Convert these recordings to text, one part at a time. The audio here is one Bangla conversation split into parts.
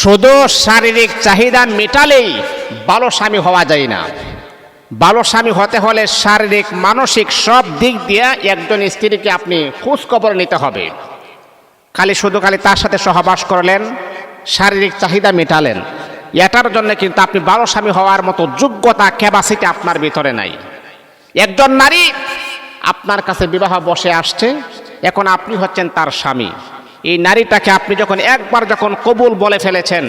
শুধু শারীরিক চাহিদা মেটালেই ভালো স্বামী হওয়া যায় না। ভালো স্বামী হতে হলে শারীরিক, মানসিক সব দিক দিয়ে একজন স্ত্রীকে আপনি খোঁজখবর নিতে হবে। খালি শুধু খালি তার সাথে সহবাস করলেন, শারীরিক চাহিদা মেটালেন। এটার জন্য কিন্তু আপনি ভালো স্বামী হওয়ার মতো যোগ্যতা ক্যাপাসিটি আপনার ভিতরে নাই। একজন নারী আপনার কাছে বিবাহ বসে আসছে, এখন আপনি হচ্ছেন তার স্বামী। এই নারীটাকে আপনি যখন একবার যখন কবুল বলে ফেলেছেন,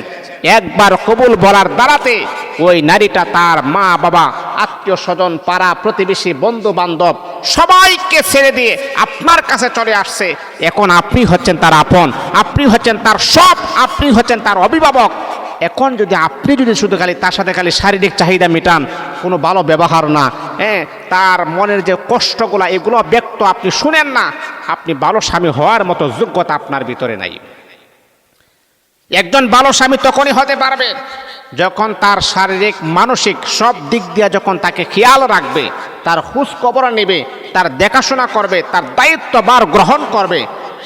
একবার কবুল বলার দ্বারাতে ওই নারীটা তার মা, বাবা, আত্মীয় স্বজন, পাড়া, প্রতিবেশী বন্ধু বান্ধব সবাইকে ছেড়ে দিয়ে আপনার কাছে চলে আসছে। এখন আপনি হচ্ছেন তার আপন, আপনি হচ্ছেন তার সব আপনি হচ্ছেন তার অভিভাবক। এখন যদি আপনি যদি শুধু খালি তার সাথে খালি শারীরিক চাহিদা মেটান, কোনো ভালো ব্যবহার না হ্যাঁ তার মনের যে কষ্টগুলো, এগুলো ব্যক্ত আপনি শুনেন না, আপনি ভালো স্বামী হওয়ার মতো যোগ্যতা আপনার ভিতরে নাই। একজন ভালো স্বামী তখনই হতে পারবে যখন তার শারীরিক, মানসিক সব দিক দিয়ে যখন তাকে খেয়াল রাখবে, তার কবর নেবে, তার দেখাশোনা করবে, তার দায়িত্ব দায়িত্ববার গ্রহণ করবে,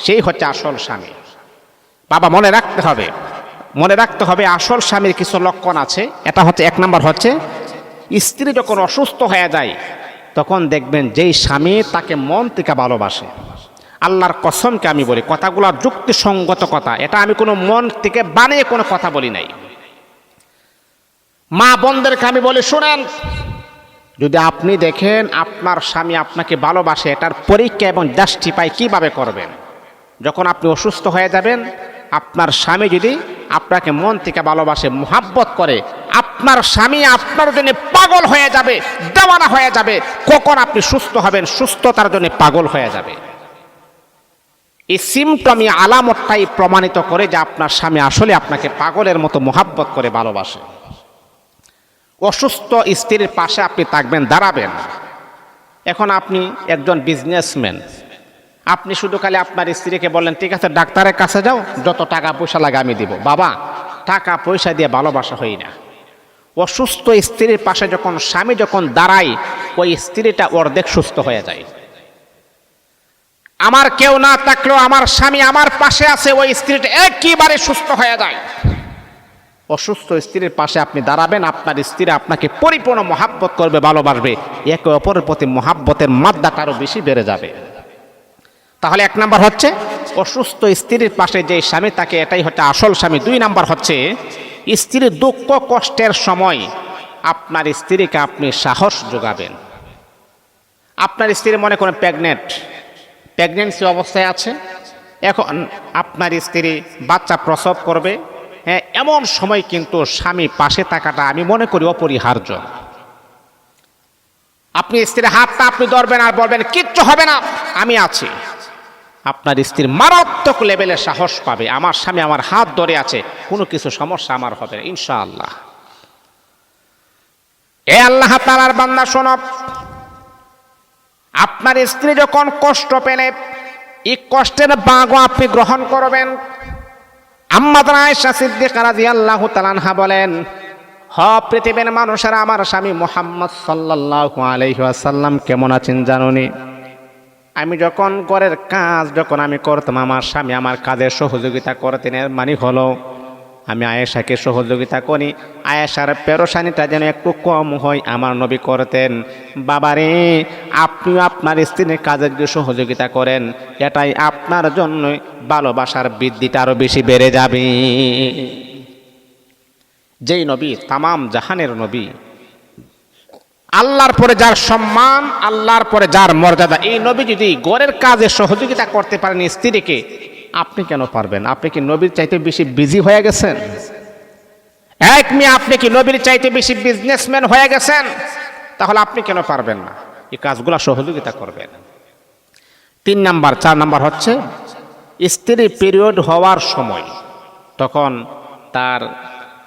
সেই হচ্ছে আসল স্বামী। বাবা মনে রাখতে হবে মনে রাখতে হবে আসল স্বামীর কিছু লক্ষণ আছে। এটা হচ্ছে এক নম্বর হচ্ছে, স্ত্রী যখন অসুস্থ হয়ে যায়, তখন দেখবেন যেই স্বামী তাকে মন থেকে ভালোবাসে। আল্লাহর কসমকে আমি বলি কথাগুলো যুক্তিসঙ্গত কথা। এটা আমি কোনো মন থেকে বানিয়ে কোনো কথা বলি নাই। মা বোনদেরকে আমি বলি, শোনেন, যদি আপনি দেখেন আপনার স্বামী আপনাকে ভালোবাসে, এটার পরীক্ষা এবং জাস্টিফাই কীভাবে করবেন? যখন আপনি অসুস্থ হয়ে যাবেন, আপনার স্বামী যদি আপনাকে মন থেকে ভালোবাসে, মোহাব্বত করে। আপনার স্বামী আপনার জন্য পাগল হয়ে যাবে, দেওয়ানা হয়ে যাবে। কখন আপনি সুস্থ হবেন, সুস্থতার জন্য পাগল হয়ে যাবে। এই সিমটমি আলামতটাই প্রমাণিত করে যে আপনার স্বামী আসলে আপনাকে পাগলের মতো মোহাব্বত করে ভালোবাসে। অসুস্থ স্ত্রীর পাশে আপনি থাকবেন, দাঁড়াবেন। এখন আপনি একজন বিজনেসম্যান আপনি শুধু খালি আপনার স্ত্রীকে বললেন ঠিক আছে, ডাক্তারের কাছে যাও, যত টাকা পয়সা লাগে আমি দিব। বাবা, টাকা পয়সা দিয়ে ভালোবাসা হই না। অসুস্থ স্ত্রীর পাশে যখন স্বামী যখন দাঁড়ায়, ওই স্ত্রীটা অর্ধেক সুস্থ হয়ে যায়। আমার কেউ না থাকলেও আমার স্বামী আমার পাশে আছে, ওই স্ত্রীটা একেবারে সুস্থ হয়ে যায়। অসুস্থ স্ত্রীর পাশে আপনি দাঁড়াবেন, আপনার স্ত্রী আপনাকে পরিপূর্ণ মহাব্বত করবে, ভালোবাসবে। একে অপরের প্রতি মহাব্বতের মাত্রাটা আরও বেশি বেড়ে যাবে। তাহলে এক নাম্বার হচ্ছে, অসুস্থ স্ত্রীর পাশে যে স্বামী, তাকে এটাই হচ্ছে আসল স্বামী। দুই নাম্বার হচ্ছে, স্ত্রীর দুঃখ কষ্টের সময় আপনার স্ত্রীকে আপনি সাহস যোগাবেন। আপনার স্ত্রী মনে করেন প্রেগনেন্ট, প্রেগনেন্সি অবস্থায় আছে? এখন আপনার স্ত্রী বাচ্চা প্রসব করবে হ্যাঁ এমন সময় কিন্তু স্বামী পাশে থাকাটা আমি মনে করি অপরিহার্য। আপনি স্ত্রীর হাতটা আপনি ধরবেন আর বলবেন, কিচ্ছু হবে না, আমি আছি। আপনার স্ত্রীর মারাত্মক লেভেলে সাহস পাবে। আমার স্বামী আমার হাত ধরে আছে, কোনো কিছু সমস্যা আমার হবে না, ইনশাআল্লাহ। এ আল্লাহ তালার বান্দা শোনব আপনার স্ত্রী যখন কষ্ট পেলে, এই কষ্টের বাগও আপনি গ্রহণ করবেন। আম্মাদান আয়েশা সিদ্দিকা রাদিয়াল্লাহু তাআলাহা বলেন, হ, পৃথিবীর মানুষেরা আমার স্বামী মোহাম্মদ সাল্লাল্লাহু আলাইহি ওয়াসাল্লাম কেমন আছেন জানুনি? আমি যখন ঘরের কাজ যখন আমি করতাম, আমার স্বামী আমার কাজের সহযোগিতা করতেন, এর মানে হলো আমি আয়েশাকে সহযোগিতা করি। আয়েশার পেরোসানিটা যেন একটু কম হয়, আমার নবী করতেন, বাবারে আপনিও আপনার স্ত্রীর কাজের যদি সহযোগিতা করেন, এটাই আপনার জন্য ভালোবাসার বৃদ্ধিটা আরও বেশি বেড়ে যাবে। যেই নবী, তামাম জাহানের নবী আল্লাহর পরে যার সম্মান, আল্লাহর পরে যার মর্যাদা। এই নবী যদি গড়ের কাজে সহযোগিতা করতে পারেন স্ত্রীকে, আপনি কেন পারবেন? আপনি কি নবীর চাইতে বেশি বিজি হয়ে গেছেন? এক মেয়ে, আপনি কি নবীর চাইতে বেশি বিজনেসম্যান হয়ে গেছেন? তাহলে আপনি কেন পারবেন না? এই কাজগুলো সহযোগিতা করবেন। তিন নাম্বার, চার নাম্বার হচ্ছে স্ত্রী পিরিয়ড হওয়ার সময়, তখন তার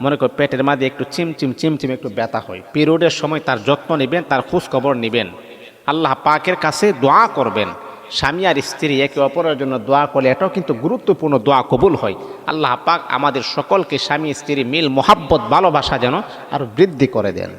মনে কর পেটের মাঝে একটু চিমচিম চিমচিম একটু ব্যথা হয়। পিরিয়ডের সময় তার যত্ন নেবেন, তার খোঁজ খবর নেবেন। আল্লাহ পাকের কাছে দোয়া করবেন। স্বামী আর স্ত্রী একে অপরের জন্য দোয়া করলে এটাও কিন্তু গুরুত্বপূর্ণ দোয়া কবুল হয়। আল্লাহ পাক আমাদের সকলকে স্বামী স্ত্রী মিল, মোহাব্বত, ভালোবাসা যেন আর বৃদ্ধি করে দেন।